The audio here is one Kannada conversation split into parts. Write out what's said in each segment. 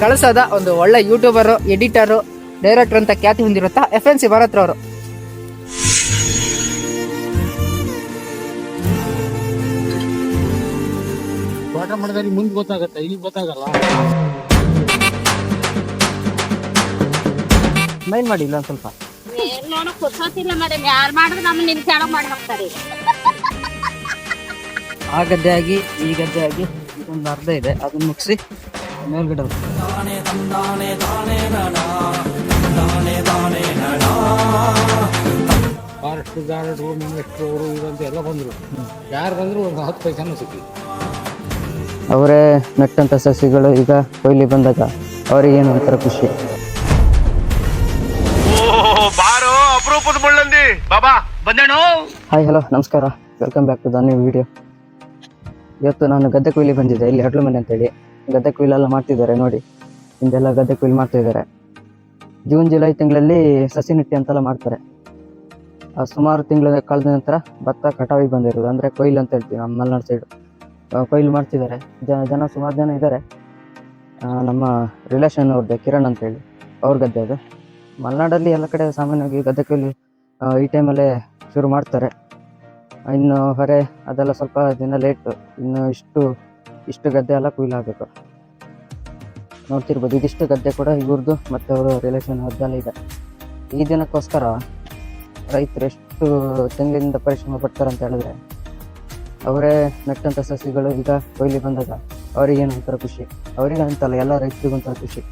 ಕಳಿಸೋದ ಒಂದು ಒಳ್ಳೆ ಯೂಟ್ಯೂಬರು ಎಡಿಟರು ಡೈರೆಕ್ಟರ್ ಅಂತ ಖ್ಯಾತಿ ಹೊಂದಿರುತ್ತಾ ಎಫ್ ಎನ್ ಸಿ ಭಾರತ್ ಅವರು ತೋಟ ಮಾಡಿದ್ರೆ ಮುಂದೆ ಗೊತ್ತಾಗತ್ತೆ? ಇಲ್ಲಿ ಗೊತ್ತಾಗಲ್ಲ? ಮೈನ್ ಮಾಡಿ ಇಲ್ಲ ಸ್ವಲ್ಪ. ಏನ್ ನೋಡಕ್ ಕುರ್ಸೋತಿಲ್ಲ ಮೇಡಮ್ ಯಾರು ಮಾಡಿದ್ರೆ ನಮ್ಮ ನಿನ್ ಕೆಳಗ್ ಮಾಡಿ ಹಾಕ್ತಾರೆ ಆ ಗದ್ದೆ ಆಗಿ ಈ ಗದ್ದೆ ಆಗಿ ಇದೊಂದು ಅರ್ಧ ಇದೆ. ಅದನ್ನು ಮುಗಿಸಿ ಮೇಲ್ಗಡೆ ಹೋಗ್ತೀವಿ. ಫಾರೆಸ್ಟ್ ಗಾರ್ಡ್ ಮಿನಿಸ್ಟ್ರು ಅವರು ಇವಂತ ಎಲ್ಲ ಬಂದರು. ಯಾರು ಬಂದರು ಒಂದು ಹತ್ತು ಪೈಸೆನೂ ಸಿಕ್ಕಿ. ಅವರೇ ನೆಟ್ಟಂತ ಸಸಿಗಳು ಈಗ ಕೊಯ್ಲಿ ಬಂದಾಗ ಅವರಿಗೇನು ಒಂಥರ ಖುಷಿ. ಬಾರೋ ಅಪರೂಪದ ಮುಳ್ಳಂದಿ. ಬಾಬಾ ಬಂದೇಣು ಹಾಯ್ ಹಲೋ ನಮಸ್ಕಾರ. Welcome back to the new video ಇವತ್ತು ನಾನು ಗದ್ದೆ ಕುಯ್ಲಿ ಬಂದಿದ್ದೆ. ಇಲ್ಲಿ ಹಡ್ಲು ಮನೆ ಅಂತೇಳಿ. ಗದ್ದೆ ಕುಯ್ಲೆಲ್ಲ ಮಾಡ್ತಿದ್ದಾರೆ ನೋಡಿ. ಹಿಂದೆಲ್ಲ ಗದ್ದೆ ಕುಯ್ಲಿ ಮಾಡ್ತಾ ಇದ್ದಾರೆ. ಜೂನ್, ಜುಲೈ ತಿಂಗಳಲ್ಲಿ ಸಸಿ ನೆಟ್ಟಿ ಅಂತೆಲ್ಲ ಮಾಡ್ತಾರೆ. ಸುಮಾರು ತಿಂಗಳ ಕಳೆದ ನಂತರ ಭತ್ತ ಕಟಾವಿಗೆ ಬಂದಿರೋದು. ಅಂದರೆ ಕೊಯ್ಲು ಅಂತ ಹೇಳ್ತೀವಿ ನಮ್ಮ ಮಲೆನಾಡು ಸೈಡು ಕೊಯ್ಲು ಮಾಡ್ತಿದ್ದಾರೆ. ಜನ ಜನ ಸುಮಾರು ಜನ ಇದ್ದಾರೆ. ನಮ್ಮ ರಿಲೇಷನ್ ಅವ್ರದ್ದು ಕಿರಣ್ ಅಂತೇಳಿ ಅವ್ರ ಗದ್ದೆ ಅದು. ಮಲೆನಾಡಲ್ಲಿ ಎಲ್ಲ ಕಡೆ ಸಾಮಾನ್ಯವಾಗಿ ಗದ್ದೆ ಕೊಯ್ಲು ಈ ಟೈಮಲ್ಲೇ ಶುರು ಮಾಡ್ತಾರೆ. ಇನ್ನು ಹೊರೆ, ಅದೆಲ್ಲ ಸ್ವಲ್ಪ ದಿನ ಲೇಟು ಇನ್ನು ಇಷ್ಟು ಇಷ್ಟು ಗದ್ದೆ ಎಲ್ಲ ಕೊಯ್ಲಾಗಬೇಕು ನೋಡ್ತಿರ್ಬೋದು, ಇದಿಷ್ಟು ಗದ್ದೆ ಕೂಡ ಇವ್ರದ್ದು ಮತ್ತು ಅವರು ರಿಲೇಷನ್ ಅದೆಲ್ಲ ಇದೆ. ಈ ದಿನಕ್ಕೋಸ್ಕರ ರೈತರು ಎಷ್ಟು ತಿಂಗಳಿಂದ ಪರಿಶ್ರಮ ಪಡ್ತಾರೆ ಅಂತ ಹೇಳಿದ್ರೆ, ಅವರೇ ನೆಟ್ಟಂಥ ಸಸಿಗಳು ಈಗ ಕೊಯ್ಲಿ ಬಂದಾಗ ಅವರಿಗೇನು ಒಂಥರ ಖುಷಿ. ಅವರಿಗೆ ಅಂತಲ್ಲ, ಎಲ್ಲ ರೈತರಿಗೂ ಒಂಥರ ಖುಷಿ.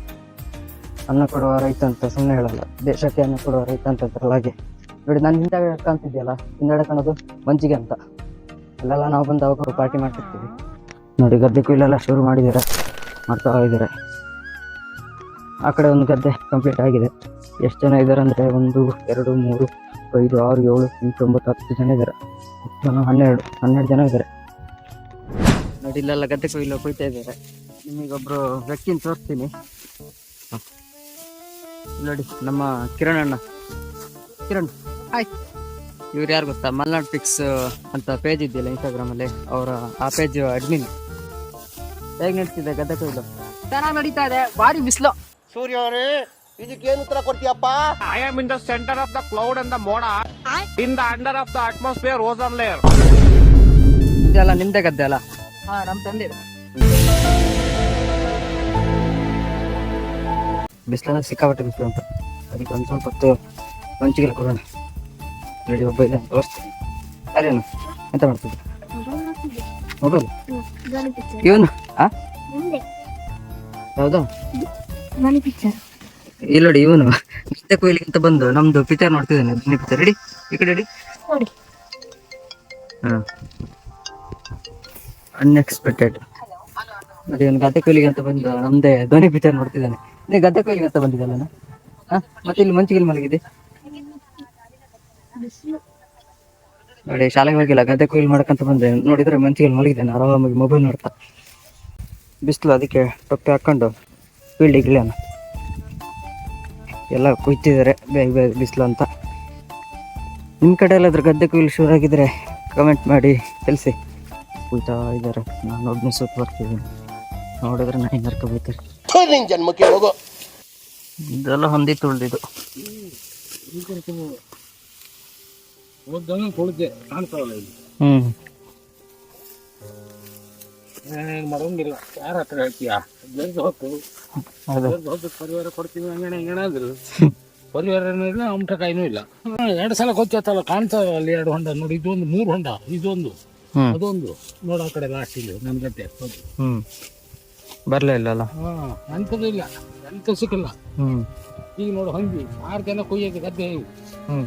ಅನ್ನ ಕೊಡುವ ರೈತ ಅಂತ ಸುಮ್ಮನೆ ಹೇಳಲ್ಲ. ದೇಶಕ್ಕೆ ಅನ್ನ ಕೊಡುವ ರೈತ ಅಂತ ಹಾಗೆ. ನೋಡಿ, ನಾನು ಹಿಂದೆ ಕಾಣ್ತಿದ್ಯಲ್ಲ ಹಿಂದೆ ಕಾಣೋದು ಮಂಚಿಗೆ ಅಂತ. ಅಲ್ಲೆಲ್ಲ ನಾವು ಬಂದು ಅವಾಗ ಪಾರ್ಟಿ ಮಾಡ್ತಿರ್ತೀವಿ. ನೋಡಿ, ಗದ್ದೆ ಕೊಯ್ಲೆಲ್ಲ ಶುರು ಮಾಡಿದ್ದಾರೆ, ಮಾಡ್ತಾ ಇದ್ದಾರೆ. ಆ ಕಡೆ ಒಂದು ಗದ್ದೆ ಕಂಪ್ಲೀಟ್ ಆಗಿದೆ. ಎಷ್ಟು ಜನ ಇದ್ದಾರೆ ಅಂದರೆ ಒಂದು, ಎರಡು, ಮೂರು, ಐದು, ಆರು, ಏಳು, ಎಂಟು, ಒಂಬತ್ತು, ಹತ್ತು ಜನ ಇದ್ದಾರೆ. ಹತ್ತು ಜನ, ಹನ್ನೆರಡು ಹನ್ನೆರಡು ಜನ ಇದ್ದಾರೆ. ನೋಡಿ, ಇಲ್ಲೆಲ್ಲ ಗದ್ದೆ ಕೊಯ್ಲು ಕೊಯ್ತಾ ಇದ್ದಾರೆ. ನಿಮಗೊಬ್ಬರು ವ್ಯಕ್ತಿನ ತೋರಿಸ್ತೀನಿ. ನೋಡಿ, ನಮ್ಮ ಕಿರಣ್ ಅಣ್ಣ. ಕಿರಣ್ ಹಾಯ್ ಇವ್ರು ಯಾರು ಗೊತ್ತಾ? ಮಲ್ನಾಡ್ ಫಿಕ್ಸ್ ಅಂತ ಪೇಜ್ ಇದೆಯಲ್ಲ ಇನ್ಸ್ಟಾಗ್ರಾಮ್ ಅಲ್ಲಿ. ಅವರ ಆ ಪೇಜ್ ಅಡ್ಮಿನ್ ಹೇಗೆ ನಡೀತಿದೆ ಗದ್ದೆ ಕೊಯ್ಲು? ಚೆನ್ನಾಗಿ ನಡೀತಾ ಇದೆ. ಭಾರಿ ಬಿಸಿಲು. ಸೂರ್ಯ ಅವರೇ ಇದಕ್ಕೇನು ಉತ್ತರ ಕೊಡ್ತೀಯಪ್ಪ? I am in the centre of the cloud and the ಮೋಡ in the under of the atmosphere ozone layer ಇದೆಲ್ಲ ನಿಮ್ದೇ ಗದ್ದೆ ಅಲ್ಲ? ಹಾ ನಮ್ ತಂದೆ ಬಿಸಿಲನ್ನ ಸಿಕ್ಕಾಪಟ್ಟೆ ಬಿಸಿಲು ಅಂತ. ಅದಕ್ಕೆ ಒಂದು ಸ್ವಲ್ಪ ಹೊತ್ತು ಮಂಚಿಗೆ ಕೊಡೋಣ. ರೆಡಿ ಒಬ್ಬ ಇದೆ ತೋರಿಸ್ತೀನಿ ಅರೇನು ಎಂತ ಮಾಡ್ತಿದ್ದೆ? ಮೊಬೈಲ್ ಇವನು? ಆ? ಹೌದಾ? ಇಲ್ಲ ನೋಡಿ ಇವನು. ಮತ್ತೆ ಕೊಯ್ಲಿಗೆ ಅಂತ ಬಂದು ನಮ್ದು ಪಿಕ್ಚರ್ ನೋಡ್ತಿದ್ದಾನೆ ಧ್ವನಿ ಪಿಚರ್ ರೆಡಿ ಈ ಕಡೆ ರೆಡಿ. ಹಾ. ಅನ್ಎಕ್ಸ್ಪೆಕ್ಟೆಡ್ ನೋಡಿ ಇವನು ಗದ್ದೆ ಕೊಯ್ಲಿಗೆ ಅಂತ ಬಂದು ನಮ್ದೇ ಧ್ವನಿ ಪಿಕ್ಚರ್ ನೋಡ್ತಿದ್ದಾನೆ. ನೀ ಗದ್ದೆ ಕೊಯ್ಲಿಗೆ ಅಂತ ಬಂದಿದ್ದಲ್ಲ ಹಾ ಮತ್ತೆ ಇಲ್ಲಿ ಮಂಚಿಗೆ ಮಲಗಿದೆ. ನೋಡಿ ಶಾಲೆಗೆ ಹೋಗಿಲ್ಲ ಗದ್ದೆ ಕೊಯ್ಲು ಮಾಡಕಂತ ಬಂದೆ. ನೋಡಿದ್ರೆ ಮಂಚಿಗೆ ಮಲಗಿದ್ದೇನೆ ಆರಾಮಾಗಿ ಮೊಬೈಲ್ ನೋಡ್ತಾ. ಬಿಸಿಲು ಅದಕ್ಕೆ ಟೊಪ್ಪೆ ಹಾಕ್ಕೊಂಡು ಫೀಲ್ಡಿಗೆ ಇಳಿಯೋಣ. ಎಲ್ಲ ಕುಯ್ತಿದ್ದಾರೆ ಬೇಗ ಬೇಗ ಬಿಸಿಲು ಅಂತ. ನಿಮ್ಮ ಕಡೆ ಎಲ್ಲಾದ್ರೂ ಗದ್ದೆ ಕೊಯ್ಲು ಶುರು ಆಗಿದ್ರೆ ಕಮೆಂಟ್ ಮಾಡಿ ತಿಳಿಸಿ. ಕುಯ್ತಾ ಇದ್ದಾರೆ. ನಾನು ಒಬ್ಬನೇ ಸುತ್ತ ಬರ್ತಿದ್ದೀನಿ. ನೋಡಿದ್ರೆ ನಾನು ಬೈತಾರೆ ನಿನ್ ಜನ್ಮಕ್ಕೆ ಹೋಗೋ. ಇದೆಲ್ಲ ಹೊಂದಿತ್ತು ಉಳ್ದಿದ್ದು ಓದ್ದವನು ಕುಳಿತೆ ಕಾಣ್ತಾವಲ್ಲ ಇಲ್ಲಿ. ಏನ್ ಮಾಡೋಂಗಿಲ್ಲ ಯಾರ ಹತ್ರ ಹೇಳ್ತೀಯಾ? ಬೆಳೆದು ಹೊತ್ತು ಬೆಳೆದು ಹೊತ್ತು ಪರಿವಾರ ಕೊಡ್ತೀವಿ ಹಂಗೇನೆ ಹಿಂಗಣ ಅಂದ್ರು ಪರಿವಾರನೂ ಇಲ್ಲ ಅಮಟಕಾಯಿನೂ ಇಲ್ಲ. ಎರಡು ಸಲ ಗೊತ್ತಾಯ್ತಲ್ಲ ಕಾಣ್ತಾವ ಅಲ್ಲಿ ಎರಡು ಹೊಂಡ ನೋಡಿ ಇದೊಂದು ಮೂರು ಹೊಂಡ ಇದೊಂದು. ಅದೊಂದು. ನೋಡ ಆ ಕಡೆ ಲಾಸ್ಟ್ ಇಲ್ಲಿ ನನ್ನ ಗದ್ದೆ. ಹ್ಮ್. ಬರ್ಲೇ ಇಲ್ಲಲ್ಲ? ಹಾ ಅಂಥದ್ದು ಇಲ್ಲ. ಎಂತ ಸಿಕ್ಕಿಲ್ಲ. ಹ್ಮ್. ಈಗ ನೋಡು ಹಂಗಿ ಆರು ಜನ ಕೊಯ್ಯಕ್ಕೆ ಗದ್ದೆ ಇವು. ಹ್ಮ್.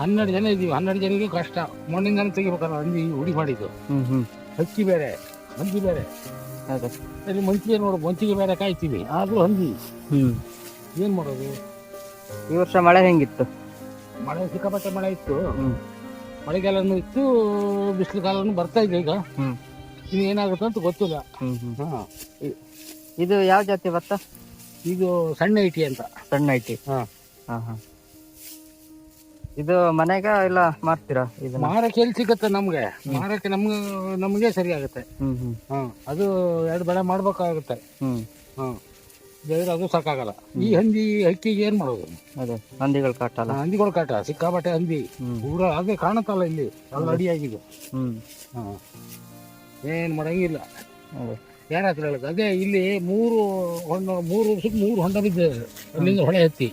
ಹನ್ನೆರಡು ಜನ ಇದೀವಿ ಹನ್ನೆರಡು ಜನಕ್ಕೆ ಕಷ್ಟ. ಮಣ್ಣಿಂದ ಜನ ತೆಗಿಬೇಕಲ್ಲ ಹಂದಿ ಹುಡಿ ಮಾಡಿದ್ದು. ಹ್ಮ್ ಹ್ಮ್. ಹಕ್ಕಿ ಬೇರೆ ಹಂದಿ ಬೇರೆ. ಅಲ್ಲಿ ಮಂಚಿಗೆ ನೋಡು ಮಂಚಿಗೆ ಬೇರೆ ಕಾಯ್ತೀವಿ. ಆದ್ರೂ ಹಂದಿ. ಹ್ಮ್. ಏನ್ ಮಾಡೋದು? ಈ ವರ್ಷ ಮಳೆ ಹೆಂಗಿತ್ತು? ಮಳೆ ಸಿಕ್ಕಾಪಟ್ಟೆ ಮಳೆ ಇತ್ತು. ಮಳೆಗಾಲನೂ ಮಳೆಗಾಲನು ಇತ್ತು ಬಿಸಿಲು ಕಾಲನು ಬರ್ತಾ ಇದೆ ಈಗ. ಹ್ಮ್. ಇನ್ನು ಏನಾಗುತ್ತೆ ಅಂತ ಗೊತ್ತಿಲ್ಲ. ಹ್ಮ್ ಹ್ಮ್. ಹಾ. ಇದು ಯಾವ ಜಾತಿ ಭತ್ತ ಇದು ಸಣ್ಣ ಐಟಿ ಅಂತ. ಸಣ್ಣ ಐಟಿ. ಹಾ. ಹಾ ಹಾ. ಇದು ಮನೆಗ ಇಲ್ಲ ಮಾರ್ತೀರಾ ಇದು ಮಾರಕ್ಕೆ ಎಲ್ಲಿ ಸಿಗುತ್ತೆ ನಮ್ಗೆ? ಮಾರಕ್ಕೆ ನಮ್ಗೆ ನಮಗೆ ಸರಿ ಆಗುತ್ತೆ. ಹ್ಮ್ ಹ್ಮ್. ಹಾ ಅದು ಎರಡು ಬೆಳೆ ಮಾಡ್ಬೇಕಾಗುತ್ತೆ. ಹ್ಮ್. ಹಾ ಬೇರೆ ಅದು ಸಾಕಾಗಲ್ಲ. ಈ ಹಂದಿ ಹಕ್ಕಿಗೆ ಏನ್ ಮಾಡೋದು? ಅದೇ ಹಂದಿಗಳು ಕಾಟಲ್ಲ. ಹಂದಿಗಳು ಕಾಟ ಸಿಕ್ಕಾಬಟ್ಟೆ ಹಂದಿ. ಊರ ಹಾಗೆ ಅದೇ ಕಾಣುತ್ತಲ್ಲ ಇಲ್ಲಿ. ಅದು. ಅಡಿಯಾಗಿದೆ. ಹ್ಮ್. ಹಾ. ಏನ್ ಮಾಡಂಗಿಲ್ಲ ಅದೇ. ಯಾರ ಹತ್ರ ಹೇಳೋದು? ಅದೇ ಇಲ್ಲಿ ಮೂರು ಹೊಂಡ ಮೂರು ವರ್ಷಕ್ಕೆ ಮೂರು ಹೊಂಡ ಬಿದ್ದೆ ಅಲ್ಲಿಂದ ಹೊಳೆ ಹತ್ತಿ.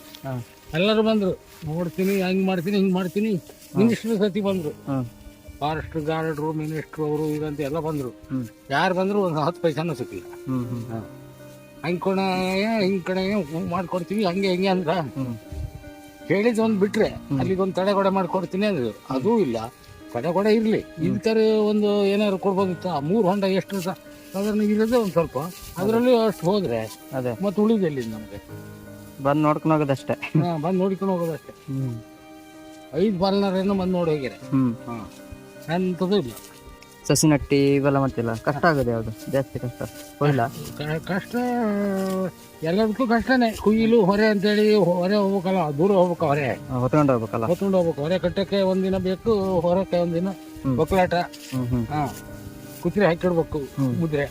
ಎಲ್ಲರೂ ಬಂದ್ರು. ನೋಡ್ತೀನಿ ಹಂಗ್ ಮಾಡ್ತೀನಿ ಹಿಂಗ್ ಮಾಡ್ತೀನಿ. ಮಿನಿಸ್ಟರ್ ಸತಿ ಬಂದ್ರು. ಫಾರೆಸ್ಟ್ ಗಾರ್ಡ್ರು ಮಿನಿಸ್ಟ್ರು ಅವರು ಇದಂತ ಎಲ್ಲ ಬಂದ್ರು. ಯಾರು ಬಂದ್ರು ಒಂದು ಹತ್ತು ಪೈಸಾನು ಸಿಕ್ಕಿಲ್ಲ ಹಂಗ ಕೊಣ ಹಿಂಗ್ ಕಡೆ ಮಾಡ್ಕೊಡ್ತೀವಿ ಹಂಗೆ ಹಿಂಗೆ ಅಂದ್ರ ಹೇಳಿದ್ ಒಂದ್ ಬಿಟ್ರೆ ಅಲ್ಲಿಗೊಂದು ತಡೆಗೋಡೆ ಮಾಡ್ಕೊಡ್ತೀನಿ ಅಂದ್ರು. ಅದೂ ಇಲ್ಲ. ತಡೆಗೋಡೆ ಇರ್ಲಿ. ಇಂಥರ ಒಂದು ಏನಾದ್ರು ಕೊಡ್ಬೋದಿತ್ತ? ಮೂರ್ ಮೂರು ಹೊಂಡ ಎಷ್ಟು ಅದ್ರಲ್ಲಿ ಇರೋದೇ ಒಂದ್ ಸ್ವಲ್ಪ. ಅದರಲ್ಲಿ ಅಷ್ಟು ಹೋದ್ರೆ ಅದೇ. ಮತ್ತೆ ಉಳಿದಲ್ಲಿ ನಮ್ಗೆ. ಬಂದ್ ನೋಡ್ಕೊಂಡು ಹೋಗೋದಷ್ಟೇ. ಹಾ ಬಂದು ನೋಡ್ಕೊಂಡು ಹೋಗೋದಷ್ಟೇ. ಹ್ಮ್. ಐದು ಬಾಲ್ನರೇನು ಬಂದು ನೋಡಿ ಹೋಗಿರ. ಹ್ಮ್. ಹಾ. ಎಂಥದ್ದು ಇಲ್ಲ. ಸಸಿ ನಟ್ಟಿ ಇವೆಲ್ಲ ಮಾಡ್ತಿಲ್ಲ. ಕಷ್ಟ ಆಗೋದು ಯಾವ್ದು? ಜಾಸ್ತಿ ಕಷ್ಟ. ಹೋಗಿಲ್ಲ ಕ- ಕಷ್ಟ ಎಲ್ಲದಕ್ಕೂ ಕಷ್ಟನೇ. ಕುಯ್ಲು ಹೊರೆ ಅಂತೇಳಿ ಹೊರೆ ಹೋಗ್ಬೇಕಲ್ಲ ದೂರ ಹೋಗ್ಬೇಕು ಹೊರೆ. ಹೊತ್ಕೊಂಡು ಹೋಗ್ಬೇಕಲ್ಲ? ಹೊತ್ಕೊಂಡು ಹೋಗ್ಬೇಕು. ಹೊರೆ ಕಟ್ಟಕ್ಕೆ ಒಂದಿನ ಬೇಕು ಹೊರಕ್ಕೆ ಒಂದಿನ ಹ್ಮ್. ಬಕ್ಲಾಟ ಹ್ಮ್ ಹ್ಮ್. ಹಾ. ಕುತ್ರೆ ಹಾಕಿಡ್ಬೇಕು ಹ್ಮ್. ಮುದ್ರೆ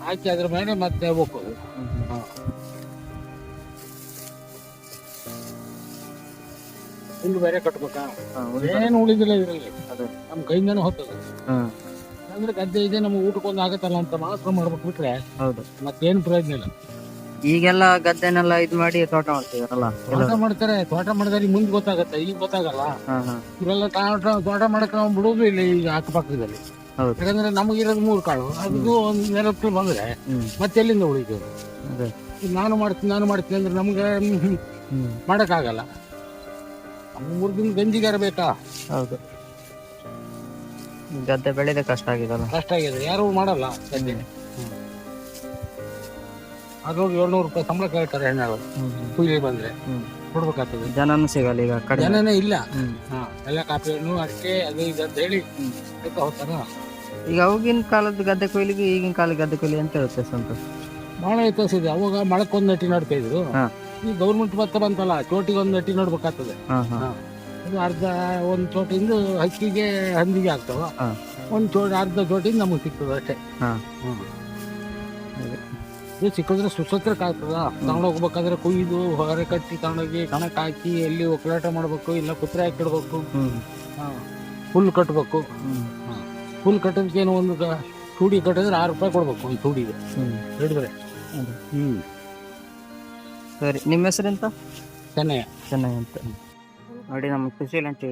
ಹಾಕಿ ಅದ್ರ ಮೇಲೆ ಮತ್ತೆ ಹೋಗ್ಬೇಕು. ಹ್ಮ್ ಹುಲ್ಲು ಬೇರೆ ಕಟ್ಬೇಕಾ? ಏನು ಉಳಿದಿಲ್ಲ ಇದರಲ್ಲಿ. ಅದೇ. ನಮ್ ಕೈಯಿಂದನೂ ಹೋಗ್ತದೆ ಅಂದ್ರೆ ಗದ್ದೆ ಇದೆ ನಮ್ಗೆ ಊಟಕ್ಕೊಂದು ಆಗತ್ತಲ್ಲ ಅಂತ ಮಾತ್ರ ಮಾಡ್ಬೇಕು ಬಿಟ್ರೆ ಹೌದು. ಮತ್ತೇನು ಪ್ರಯೋಜನ ಇಲ್ಲ. ಈಗೆಲ್ಲ ಗದ್ದೆನೆಲ್ಲ ಇದ್ ಮಾಡಿ ತೋಟ ಮಾಡ್ತೀವಿ ಎಲ್ಲ ತೋಟ ಮಾಡ್ತಾರೆ ತೋಟ ಮಾಡಿದ್ರೆ ಮುಂದೆ ಗೊತ್ತಾಗತ್ತೆ ಈಗ ಗೊತ್ತಾಗಲ್ಲ. ಇವರೆಲ್ಲ ತೋಟ ತೋಟ ಮಾಡಕ್ ನಾವು ಬಿಡೋದು ಇಲ್ಲ ಈಗ ಅಕ್ಕಪಕ್ಕದಲ್ಲಿ. ಯಾಕಂದ್ರೆ ನಮಗಿರೋದು ಮೂರು ಕಾಳು ಅದು ಒಂದು ನೆಲಕ್ಕೆ ಬಂದ್ರೆ ಮತ್ತೆ ಎಲ್ಲಿಂದ ಉಳಿತೇವೆ ನಾನು ಮಾಡ್ತೀನಿ ನಾನು ಮಾಡ್ತೀನಿ ಅಂದ್ರೆ ನಮ್ಗೆ ಮಾಡಕ್ ಆಗಲ್ಲ ಮಾಡಕ್ಕಾಗಲ್ಲ. ಮೂರು ದಿನ ಗಂಜಿಗಾರ ಬೇಕಾ? ಹೌದು. ಗದ್ದೆ ಬೆಳೆದ ಕಷ್ಟ ಆಗಿದಲ್ಲ ಕಷ್ಟ ಆಗಿದೆ. ಯಾರು ಮಾಡಲ್ಲ ಗದ್ದೆ. ಅದ್ರೊಳಗೆ ಏಳ್ನೂರು ರೂಪಾಯಿ ಸಂಬಳ ಕೇಳ್ತಾರೆ ಹೆಣ್ಣಾಳು. ಹ್ಮ್ ಕೂಲಿ ಬಂದ್ರೆ ಕೊಡ್ಬೇಕಾಗ್ತದೆ. ಜನನು ಸಿಗಲ್ಲ ಈಗ ಕಡೆ ಜನನೇ ಇಲ್ಲ. ಹಾ ಎಲ್ಲ ಕಾಫಿ ಹಣ್ಣು ಅಡಿಕೆ ಅದು ಇದು ಅಂತ ಹೇಳಿ ಹೋಗ್ತಾರ? ಈಗ ಅವಾಗಿನ ಕಾಲದ ಗದ್ದೆ ಕೊಯ್ಲಿಗೆ ಈಗಿನ ಕಾಲದ ಗದ್ದೆ ಕೊಯ್ಲಿ ಅಂತ ಹೇಳುತ್ತೆ ಸಂತೋಷ್ ಬಹಳ ವ್ಯತ್ಯಾಸ ಇದೆ. ಅವಾಗ ಮಳಕ್ಕೊಂದು ನಟಿ ನಡ್ತಾ ಇದ್ರು. ಹಾ. ಈ ಗೌರ್ಮೆಂಟ್ ಭತ್ತ ಬಂತಲ್ಲ ಚೋಟಿಗೆ ಒಂದು ಅಟ್ಟಿ ನೋಡ್ಬೇಕಾಗ್ತದೆ. ಹಾ. ಅದು ಅರ್ಧ ಒಂದು ಚೋಟಿಂದ ಹಕ್ಕಿಗೆ ಹಂದಿಗೆ ಆಗ್ತಾವ. ಹಾ. ಒಂದ್ ಚೋಟಿ ಅರ್ಧ ಚೋಟಿಂದ ನಮಗೆ ಸಿಗ್ತದೆ ಅಷ್ಟೇ. ಹಾ. ಹ್ಮ್. ಇದು ಸಿಕ್ಕಿದ್ರೆ ಸುಸತ್ರಕ್ಕೆ ಆಗ್ತದ ತಗೊಂಡ್ ಹೋಗ್ಬೇಕಾದ್ರೆ ಕುಯ್ದು ಹೊರ ಕಟ್ಟಿ ತಗೊಂಡೋಗಿ ಕಣಕ್ ಹಾಕಿ ಎಲ್ಲಿ ಒಕ್ಕಲಾಟ ಮಾಡ್ಬೇಕು ಇಲ್ಲ ಕುತ್ರೆ ಹಾಕಿಡ್ಬೇಕು ಹ್ಮ್. ಹುಲ್ ಕಟ್ಬೇಕು. ಹ್ಮ್. ಹುಲ್ ಕಟ್ಟೋದಕ್ಕೆ ಏನೋ ಒಂದು ಗ- ಚೂಡಿ ಕಟ್ಟಿದ್ರೆ ಆರು ರೂಪಾಯಿ ಕೊಡ್ಬೇಕು ಒಂದು ಚೂಡಿಗೆ ಹ್ಮ್. ಅದೇ. ಹ್ಮ್. ಸರಿ ನಿಮ್ಮ ಹೆಸರೆಂತ ಚೆನ್ನಯ್ಯ. ಚೆನ್ನಯ್ಯ ಅಂತ. ನೋಡಿ ನಮ್ಮ ಖುಷಿ ಅಂತ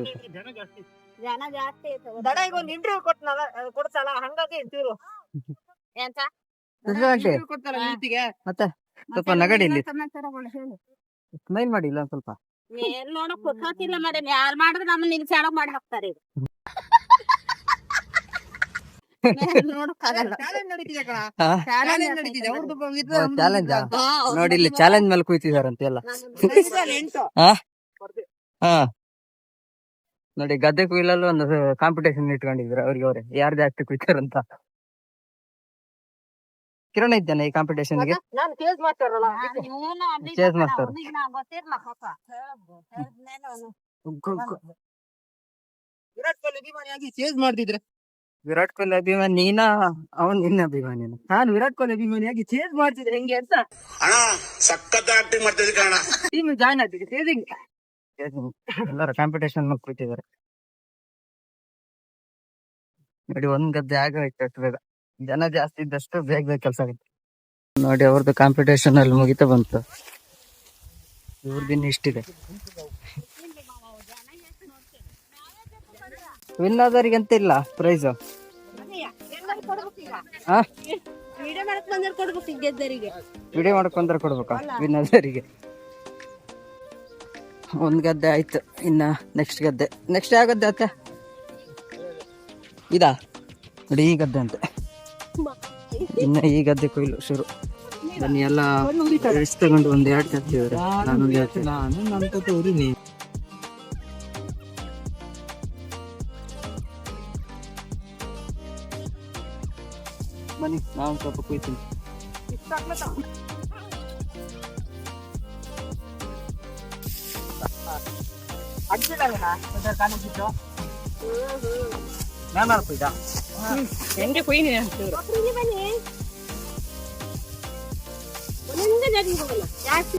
ಜನ ಜಾಸ್ತಿ ದಡ ಈಗ ಒಂದು ಇಂಟರ್ವ್ಯೂ ಕೊಟ್ಟನಲ್ಲ ಕೊಡ್ಸಲ್ಲ ಹಂಗಾಗಿ ಇರ್ತಿರು ಎಂತ? ಇಂಟರ್ವ್ಯೂ ನೀತಿಗೆ ಮತ್ತೆ? ಸ್ವಲ್ಪ ನಗಡಿ ಇಲ್ಲಿ. ಸಮಾಚಾರಗಳು ಹೇಳು. ಸ್ಮೈಲ್ ಮಾಡಿ ಇಲ್ಲ ಒಂದ್ ಸ್ವಲ್ಪ. ಏನ್ ನೋಡಕ್ ಗೊತ್ತಾತಿಲ್ಲ ಮೇಡಮ್ ಯಾರ್ ಮಾಡಿದ್ರೆ ನಮ್ಮನ್ನ ನಿಲ್ಸಾಡಕ್ ಮಾಡಿ ಹಾಕ್ತಾರೆ ಇದು ನೋಡಕ್ಕಾಗಲ್ಲ ಚಾಲೆಂಜ್ ನಡೀತಿದೆ ಕಣ ಹಾ? ಚಾಲೆಂಜ್ ನಡೀತಿದೆ ಅವ್ರದ್ದು ಓ, challenge ಆ? ನೋಡಿ ಇಲ್ಲಿ ಚಾಲೆಂಜ್ ಮೇಲೆ ಕುಯ್ತಿದಾರಂತೆ ಎಲ್ಲ. ನೋಡಿ ಗದ್ದೆ ಕುಯ್ಲಲ್ಲಿ ಒಂದು ಕಾಂಪಿಟೇಷನ್ ಇಟ್ಕೊಂಡಿದ್ರು ಅವ್ರಿಗೆ ಅವ್ರೆ. ಯಾರು ಜಾಸ್ತಿ ಕುಯ್ತಾರಂತ? ಕಿರಣ ಇದ್ದಾನೆ ಈ ಕಾಂಪಿಟೇಷನ್ಗೆ? ಹೇಳಿದ್ಮೇಲೆ ಅವ್ನು ವಿರಾಟ್ ಕೊಹ್ಲಿ ಅಭಿಮಾನಿಯಾಗಿ ಚೇಸ್ ಮಾಡ್ತಿದ್ರೆ. ವಿರಾಟ್ ಕೊಹ್ಲಿ ಅಭಿಮಾನಿ ನೀನಾ? ಅವನ್ ನಿನ್ನ ಅಭಿಮಾನಿನ ನಾನು ವಿರಾಟ್ ಕೊಹ್ಲಿ ಅಭಿಮಾನಿಯಾಗಿ ಚೇಂಜ್ ಮಾಡ್ತಿದ್ರೆ ಹೆಂಗೆ ಅಂತ? ಅಣ್ಣ ಸಖತ್ ಆಕ್ಟಿಂಗ್ ಮಾಡ್ತಿದ್ದೆ ಕಣ ಟೀಮ್ ಜಾಯ್ನ್ ಆಗ್ತಿದೆ. ಎಲ್ಲರೂ ಕಾಂಪಿಟೇಷನ್ ಮೇಲೆ ಕೂತಿದ್ದಾರೆ ನೋಡಿ ಒಂದ್ ಗದ್ದೆ ಆಗೋಯ್ತು ಅಷ್ಟು ಬೇಗ. ಜನ ಜಾಸ್ತಿ ಇದ್ದಷ್ಟು ಬೇಗ ಬೇಗ ಕೆಲಸ ಆಗುತ್ತೆ. ನೋಡಿ ಅವ್ರದ್ದು ಕಾಂಪಿಟೇಷನ್ ಅಲ್ಲಿ ಮುಗಿತಾ ಬಂತು. ಇವ್ರದಿನ್ನ ಇಷ್ಟಿದೆ. ವಿನ್ ಅಂತ ಇಲ್ಲ ಪ್ರೈಸ್ ವಿಡಿಯೋ ಮಾಡಕ್ ಬಂದ್ರೆ ಕೊಡ್ಬೇಕು ಗೆದ್ದರಿಗೆ ವಿಡಿಯೋ ಮಾಡಕ್ ಬಂದ್ರೆ ಕೊಡ್ಬೇಕಾ? ವಿನ್ ಆದವರಿಗೆ ಒಂದ್ ಗದ್ದೆ ಆಯ್ತು ಇನ್ನ ನೆಕ್ಸ್ಟ್ ಗದ್ದೆ. ನೆಕ್ಸ್ಟ್ ಯಾವ ಗದ್ದೆ ಅತ್ತೆ? ಇದಾ? ನೋಡಿ ಈ ಗದ್ದೆ ಅಂತೆ. ಇನ್ನ ಈ ಗದ್ದೆ ಕೊಯ್ಲು ಶುರು. ಬನ್ನಿ ಎಲ್ಲ ತಗೊಂಡು ಒಂದ್ ಎರಡು ಕತ್ತಿದ್ದಾರೆ ನಾನೊಂದು ಹೇಳ್ತೇನೆ ನಾನು ನನ್ನ ಕತೆ ಊರಿನಿ ಬನ್ನಿ ನಾವು ಸ್ವಲ್ಪ ಕುಯ್ತೀನಿ ಹೆಂಗೆ ಕುಯ್ನಿ ಅಂತೀವ್ರು ಒಬ್ರಿಗೆ ಬನ್ನಿ ಒಂದೊಂದೇ ನದಿ ಹೋಗಲ್ಲ ಜಾಸ್ತಿ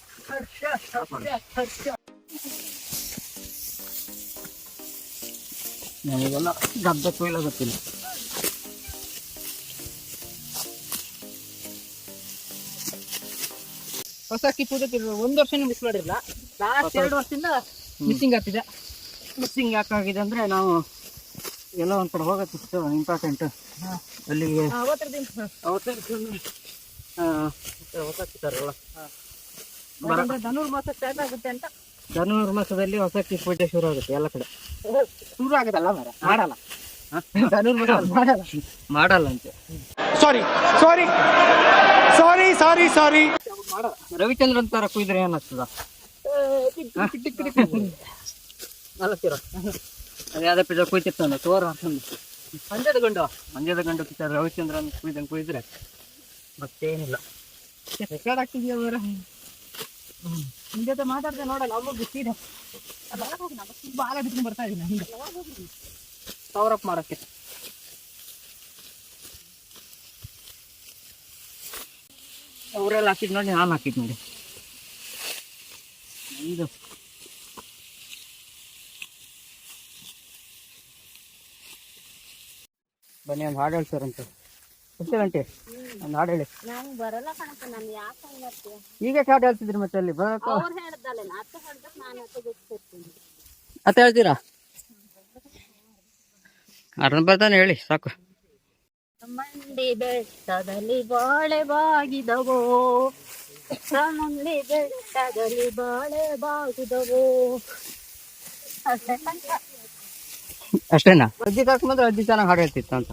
ನನಗೆಲ್ಲ ಗದ್ದೆ ಕೊಯ್ಲ ಗೊತ್ತಿಲ್ಲ ಹೊಸ ಕಿಪ್ಪುದ ಒಂದ್ ವರ್ಷನೂ ಮಿಸ್ ಮಾಡಿರಲ್ಲ ಲಾಸ್ಟ್ ಎರಡು ವರ್ಷದಿಂದ ಮಿಸ್ಸಿಂಗ್ ಆಗ್ತಿದೆ. ಮಿಸ್ಸಿಂಗ್ ಯಾಕಾಗಿದೆ ಅಂದ್ರೆ ನಾವು ಎಲ್ಲ ಒಂದ್ ಕಡೆ ಹೋಗತ್ತಿತ್ತು ಇಂಪಾರ್ಟೆಂಟ್ ಅಲ್ಲಿಗೆ ಹೊಸ ಅಕ್ಕಿ ಹೋಗತ್ತಿತ್ತಾರಲ್ಲ ಧನುರ್ ಮಾಸ ಸ್ಟಾರ್ಟ್ ಆಗುತ್ತೆ ಅಂತ? ಜನವರಿ ಮಾಸದಲ್ಲಿ ಹೊಸ ಪೂಜೆ ಶುರು ಆಗುತ್ತೆ ಎಲ್ಲ ಕಡೆ. ಶುರು ಆಗುತ್ತಲ್ಲ ಮರ ಮಾಡಲ್ಲ. ಮಾಡಲ್ಲ. ಮಾಡಲ್ಲ ಅಂತೆ. ಸಾರಿ ಸಾರಿ ಸಾರಿ ಸಾರಿ ಸಾರಿ ರವಿಚಂದ್ರನ್ ತರ ಕುಯ್ದ್ರೆ ಏನಾಗ್ತದ? ಅದೇ ಯಾವ್ದೇ ಪಿಜ ಕುಯ್ತಿರ್ತಾನೆ ತೋರ ಮಂಜದ ಗಂಡು? ಮಂಜದ ಗಂಡು ಕಿತ್ತ ರವಿಚಂದ್ರನ್ ಕುಯ್ದಂಗೆ ಕುಯ್ದ್ರೆ. ಮತ್ತೇನಿಲ್ಲ. ರೆಕಾರ್ಡ್ ಆಗ್ತಿದ್ಯಾ ಅವರ ನಿನ್ ಜೊತೆ ಮಾತಾಡ್ದೆ ನೋಡಲ್ಲ, ಅವ್ರು ಬಿಟ್ಟಿದೆ ಬಾಲ ಬಿಟ್ಕೊಂಡು ಬರ್ತಾ ಇದೀನಿ ಹಿಂಗೆ ಕವರ್ ಅಪ್ ಮಾಡಕ್ಕೆ. ಅವರೆಲ್ಲ ಹಾಕಿದ್ ನೋಡಿ, ನಾನು ಹಾಕಿದ್ ನೋಡಿ. ಇದು. ಬನ್ನಿ, ಒಂದು ಹಾಡು ಹೇಳ್ತಾರಂತೆ. ಎಷ್ಟು ಗಂಟೆ? ಒಂದು ಹಾಡು ಹೇಳಿ. ನಾನು ಬರಲ್ಲ ಕಣಪ್ಪ ನಾನು ಯಾಕೆ ಹಂಗ್ ಮಾಡ್ತೀಯ? ಈಗ ಹಾಡು ಹೇಳ್ತಿದ್ರಿ ಮತ್ತೆ ಅಲ್ಲಿ? ಬರಕ ಅವ್ರು ಹೇಳ್ದಲ್ಲ ಅತ್ತೆ ಹೇಳ್ದಕ್ಕೆ ನಾನು ಅತ್ತೆ ಗೊತ್ತಿರ್ತೀನಿ ಅತ್ತ ಹೇಳ್ತೀರಾ? ಅರ್ಧ ಬರ್ತಾನೆ ಹೇಳಿ ಸಾಕು. ಮಂಡಿ ಬೆಟ್ಟದಲ್ಲಿ ಬಾಳೆ ಬಾಗಿದವೋ? ಮಂಡಿ ಬೆಟ್ಟದಲ್ಲಿ ಬಾಳೆ ಬಾಗಿದವೋ? ಅಷ್ಟೇನಾ? ಅಜ್ಜಿ ಕರ್ಕೊಂಡ್ ಬಂದ್ರೆ ಅಜ್ಜಿ ಚೆನ್ನಾಗಿ ಹಾಡು ಹೇಳ್ತಿತ್ತು ಅಂತ.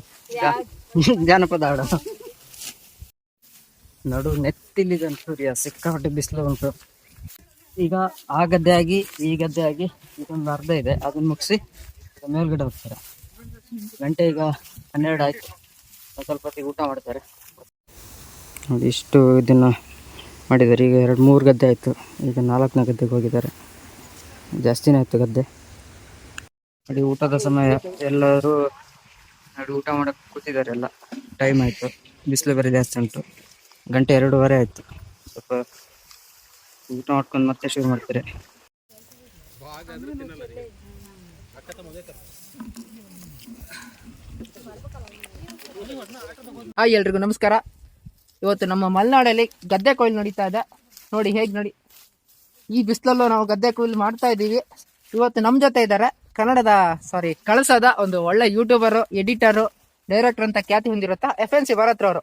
ಜಾನಪದ ಹಾಡು. ನಡು ನೆತ್ತಿಲಿದೆ ಸೂರ್ಯ ಸಿಕ್ಕಾಪಟ್ಟೆ ಬಿಸಿಲು ಉಂಟು. ಈಗ ಆ ಗದ್ದೆ ಆಗಿ ಈ ಗದ್ದೆ ಆಗಿ ಇದೊಂದು ಅರ್ಧ ಇದೆ. ಅದನ್ನ ಮುಗಿಸಿ ಮೇಲ್ಗಡೆ ಹೋಗ್ತಾರೆ. ಗಂಟೆ ಈಗ ಹನ್ನೆರಡು ಆಯ್ತು. ಸ್ವಲ್ಪ ಹೊತ್ತಿಗೆ ಊಟ ಮಾಡ್ತಾರೆ. ಇಷ್ಟು ಇದನ್ನ ಮಾಡಿದ್ದಾರೆ. ಈಗ ಎರಡು ಮೂರು ಗದ್ದೆ ಆಯಿತು. ಈಗ ನಾಲ್ಕನೇ ಗದ್ದೆಗೆ ಹೋಗಿದ್ದಾರೆ. ಜಾಸ್ತಿನೇ ಆಯಿತು ಗದ್ದೆ. ನೋಡಿ, ಊಟದ ಸಮಯ. ಎಲ್ಲರೂ ನೋಡಿ ಊಟ ಮಾಡಕ್ ಕೂತಿದ್ದಾರೆ ಎಲ್ಲ. ಟೈಮ್ ಆಯ್ತು. ಬಿಸಿಲು ಬರೀ ಜಾಸ್ತಿ ಉಂಟು. ಗಂಟೆ ಎರಡೂವರೆ ಆಯ್ತು. ಸ್ವಲ್ಪ ಊಟ ಮಾಡ್ಕೊಂಡು ಮತ್ತೆ ಶುರು ಮಾಡ್ತಾರೆ. ಹಾಯ್ ಎಲ್ರಿಗೂ ನಮಸ್ಕಾರ. ಇವತ್ತು ನಮ್ಮ ಮಲೆನಾಡಲ್ಲಿ ಗದ್ದೆ ಕೊಯ್ಲು ನಡೀತಾ ಇದೆ. ನೋಡಿ ಹೇಗೆ ನೋಡಿ ಈ ಬಿಸಿಲಲ್ಲೂ ನಾವು ಗದ್ದೆ ಕೊಯ್ಲು ಮಾಡ್ತಾ ಇದ್ದೀವಿ. ಇವತ್ತು ನಮ್ಮ ಜೊತೆ ಇದ್ದಾರೆ. ಕನ್ನಡದ ಸಾರಿ ಕಳಸದ ಒಂದು ಒಳ್ಳೆ ಯೂಟ್ಯೂಬರ್ ಎಡಿಟರ್ ಡೈರೆಕ್ಟರ್ ಅಂತ ಖ್ಯಾತಿ ಹೊಂದಿರುತ್ತಾ ಎಫ್ ಎನ್ ಸಿ ಭರತ್ ಅವರು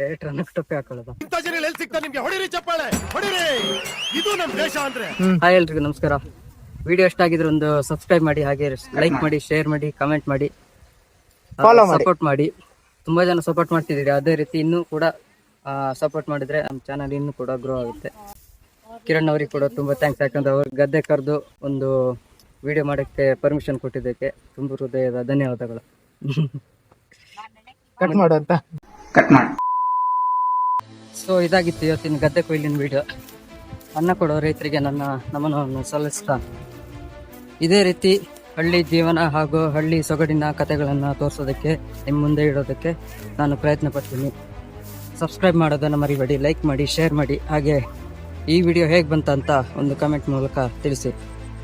ಡೈರೆಕ್ಟರ್ ಅನ್ನಕ್ಕೆ ಟೊಪ್ಪೆ ಹಾಕೊಳ್ಳೋದು. ಎಲ್ಲಿ ಸಿಗ್ತಾ ನಿಮ್ಗೆ? ಹೊಡಿರಿ ಚಪ್ಪಾಳೆ ಹೊಡಿರಿ. ಇದು ನಮ್ ದೇಶ ಅಂದ್ರೆ. ಹಾಯ್ ಎಲ್ರಿಗೂ ನಮಸ್ಕಾರ. ವಿಡಿಯೋ ಇಷ್ಟ ಆಗಿದ್ರೆ ಒಂದು ಸಬ್ಸ್ಕ್ರೈಬ್ ಮಾಡಿ ಹಾಗೆ ಲೈಕ್ ಮಾಡಿ ಶೇರ್ ಮಾಡಿ ಕಮೆಂಟ್ ಮಾಡಿ. ಫಾಲೋ ಮಾಡಿ. ಸಪೋರ್ಟ್ ಮಾಡಿ. ತುಂಬಾ ಜನ ಸಪೋರ್ಟ್ ಮಾಡ್ತಿದ್ದೀರಿ. ಅದೇ ರೀತಿ ಇನ್ನೂ ಕೂಡ ಸಪೋರ್ಟ್ ಮಾಡಿದ್ರೆ ನಮ್ಮ ಚಾನಲ್ ಇನ್ನೂ ಕೂಡ ಗ್ರೋ ಆಗುತ್ತೆ. ಕಿರಣ್ ಅವರಿಗೆ ಕೂಡ ತುಂಬಾ ಥ್ಯಾಂಕ್ಸ್ ಯಾಕಂದ್ರೆ ಅವ್ರು ಗದ್ದೆ ಕರೆದು ಒಂದು ವಿಡಿಯೋ ಮಾಡೋಕ್ಕೆ ಪರ್ಮಿಷನ್ ಕೊಟ್ಟಿದ್ದಕ್ಕೆ ತುಂಬ ಹೃದಯದ ಧನ್ಯವಾದಗಳು. ಕಟ್ ಮಾಡು ಅಂತ. ಸೊ ಇದಾಗಿತ್ತು ಇವತ್ತಿನ ಗದ್ದೆ ಕೊಯ್ಲಿನ ವಿಡಿಯೋ ಅನ್ನ ಕೊಡೋ ರೈತರಿಗೆ ನನ್ನ ನಮನವನ್ನು ಸಲ್ಲಿಸ್ತಾ. ಇದೇ ರೀತಿ ಹಳ್ಳಿ ಜೀವನ ಹಾಗೂ ಹಳ್ಳಿ ಸೊಗಡಿನ ಕಥೆಗಳನ್ನು ತೋರಿಸೋದಕ್ಕೆ ನಿಮ್ಮ ಮುಂದೆ ಇಡೋದಕ್ಕೆ ನಾನು ಪ್ರಯತ್ನ ಪಡ್ತೀನಿ ಸಬ್ಸ್ಕ್ರೈಬ್ ಮಾಡೋದನ್ನು ಮರಿಬೇಡಿ ಲೈಕ್ ಮಾಡಿ ಶೇರ್ ಮಾಡಿ. ಹಾಗೆ ಈ ವಿಡಿಯೋ ಹೇಗೆ ಬಂತ ಒಂದು ಕಮೆಂಟ್ ಮೂಲಕ ತಿಳಿಸಿ.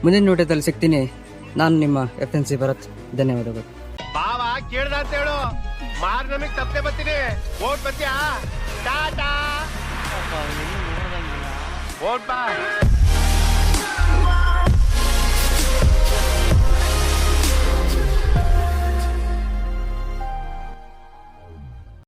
ಮುಂದಿನ ನೋಟದಲ್ಲಿ ಸಿಗ್ತೀನಿ. ನಾನು ನಿಮ್ಮ ಎಫ್ ಎನ್ ಸಿ ಭರತ್. ಧನ್ಯವಾದಗಳು. ಬಾವ, ಕೇಳ್ದ ಅಂತ ಹೇಳು. ಮಾರ್ ನಮಗ್ ತಪ್ಪೆ ಬರ್ತೀನಿ. ಓಟ್ ಬರ್ತೀಯಾ? ಟಾಟಾ. ಓಟ್ ಬಾ.